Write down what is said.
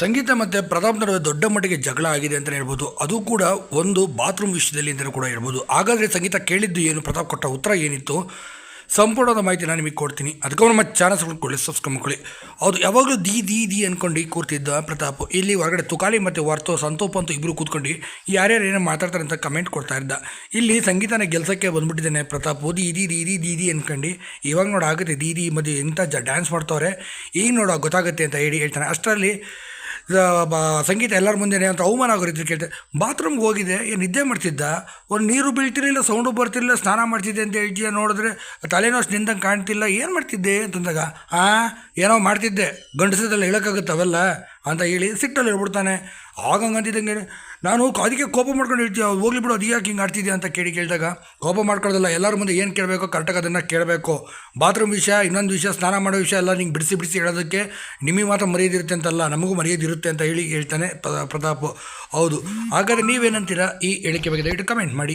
ಸಂಗೀತ ಮತ್ತು ಪ್ರತಾಪ್ ನಡುವೆ ದೊಡ್ಡ ಮಟ್ಟಿಗೆ ಜಗಳ ಆಗಿದೆ ಅಂತಲೇ ಹೇಳ್ಬೋದು. ಅದು ಕೂಡ ಒಂದು ಬಾತ್ರೂಮ್ ವಿಷಯದಲ್ಲಿ ಅಂತಲೂ ಕೂಡ ಹೇಳ್ಬೋದು. ಹಾಗಾದರೆ ಸಂಗೀತ ಕೇಳಿದ್ದು ಏನು? ಪ್ರತಾಪ್ ಕೊಟ್ಟ ಉತ್ತರ ಏನಿತ್ತು? ಸಂಪೂರ್ಣದ ಮಾಹಿತಿ ನಾನು ನಿಮಗೆ ಕೊಡ್ತೀನಿ. ಅದಕ್ಕೆ ನಮ್ಮ ಚಾನಲ್ ಸಬ್ಸ್ಕ್ರೈಬ್ ಮಾಡ್ಕೊಳ್ಳಿ. ಅದು ಯಾವಾಗಲೂ ದಿ ದಿ ದಿ ಅಂದ್ಕೊಂಡು ಕೂರ್ತಿದ್ದ ಪ್ರತಾಪ್, ಇಲ್ಲಿ ಹೊರಗಡೆ ತುಕಾಲಿ ಮತ್ತು ವರ್ತೋ, ಸಂತೋಪ್ ಅಂತ ಇಬ್ಬರು ಕೂತ್ಕೊಂಡು ಯಾರ್ಯಾರು ಏನೋ ಮಾತಾಡ್ತಾರೆ ಅಂತ ಕಮೆಂಟ್ ಕೊಡ್ತಾ ಇದ್ದ. ಇಲ್ಲಿ ಸಂಗೀತನ ಗೆಲ್ಸೋಕ್ಕೆ ಬಂದ್ಬಿಟ್ಟಿದ್ದಾನೆ ಪ್ರತಾಪ್. ದಿ ದಿ ದಿ ದಿ ದಿ ದಿ ಅಂದ್ಕೊಂಡು ಇವಾಗ ನೋಡೋ ಆಗುತ್ತೆ ದಿ ದಿ ಮದುವೆ ಎಂಥ ಜ ಡ್ಯಾನ್ಸ್ ಮಾಡ್ತವ್ರೆ. ಈಗ ನೋಡೋ ಗೊತ್ತಾಗುತ್ತೆ ಅಂತ ಹೇಳಿ ಹೇಳ್ತಾನೆ. ಅಷ್ಟರಲ್ಲಿ ಸಂಗೀತ ಎಲ್ಲರ ಮುಂದೆ ಅಂತ ಅವಮಾನ ಆಗೋ ರೀತಿ ಕೇಳ್ತೆ. ಬಾತ್ರೂಮ್ಗೆ ಹೋಗಿದೆ ಏನು ನಿದ್ದೆ ಮಾಡ್ತಿದ್ದ? ಒಂದು ನೀರು ಬೀಳ್ತಿರಲಿಲ್ಲ, ಸೌಂಡು ಬರ್ತಿರಲಿಲ್ಲ, ಸ್ನಾನ ಮಾಡ್ತಿದ್ದೆ ಅಂತ ಹೇಳ್ತೀಯ ನೋಡಿದ್ರೆ ತಲೆನೋವು ನಿಂದಂಗೆ ಕಾಣ್ತಿಲ್ಲ, ಏನು ಮಾಡ್ತಿದ್ದೆ ಅಂತಂದಾಗ, ಆ, ಏನೋ ಮಾಡ್ತಿದ್ದೆ. ಗಂಡಸದಲ್ಲ ಹೇಳೋಕ್ಕಾಗುತ್ತೆ ಅವೆಲ್ಲ ಅಂತ ಹೇಳಿ ಸಿಟ್ಟಲ್ಲಿ ಹೇಳ್ಬಿಡ್ತಾನೆ. ಆಗಂಗಂತಿದ್ದಂಗೆ ನಾನು ಅದಕ್ಕೆ ಕೋಪ ಮಾಡ್ಕೊಂಡು ಇರ್ತೀವಿ ಹೋಗ್ಲಿ ಬಿಡು, ಅದು ಯಾಕೆ ಹಿಂಗೆ ಆಡ್ತಿದ್ಯಾ? ಅಂತ ಕೇಳಿ ಕೇಳಿದಾಗ, ಕೋಪ ಮಾಡ್ಕೊಳ್ಳೋದಲ್ಲ, ಎಲ್ಲರ ಮುಂದೆ ಏನು ಕೇಳಬೇಕು ಕರೆಕ್ಟಾಗಿ ಅದನ್ನು ಕೇಳಬೇಕು. ಬಾತ್ರೂಮ್ ವಿಷಯ, ಇನ್ನೊಂದು ವಿಷಯ, ಸ್ನಾನ ಮಾಡೋ ವಿಷಯ ಎಲ್ಲ ನಿಂಗೆ ಬಿಡಿಸಿ ಬಿಡಿಸಿ ಹೇಳೋದಕ್ಕೆ ನಿಮಗೆ ಮಾತ್ರ ಮರ್ಯಾದಿರುತ್ತೆ ಅಂತಲ್ಲ, ನಮಗೂ ಮರ್ಯಾದಿರುತ್ತೆ ಅಂತ ಹೇಳಿ ಹೇಳ್ತಾನೆ ಪ್ರ- ಪ್ರತಾಪ್. ಹೌದು. ಹಾಗಾದರೆ ನೀವೇನಂತೀರಾ ಈ ಹೇಳಿಕೆ ಬಗ್ಗೆ? ದಯವಿಟ್ಟು ಕಮೆಂಟ್ ಮಾಡಿ.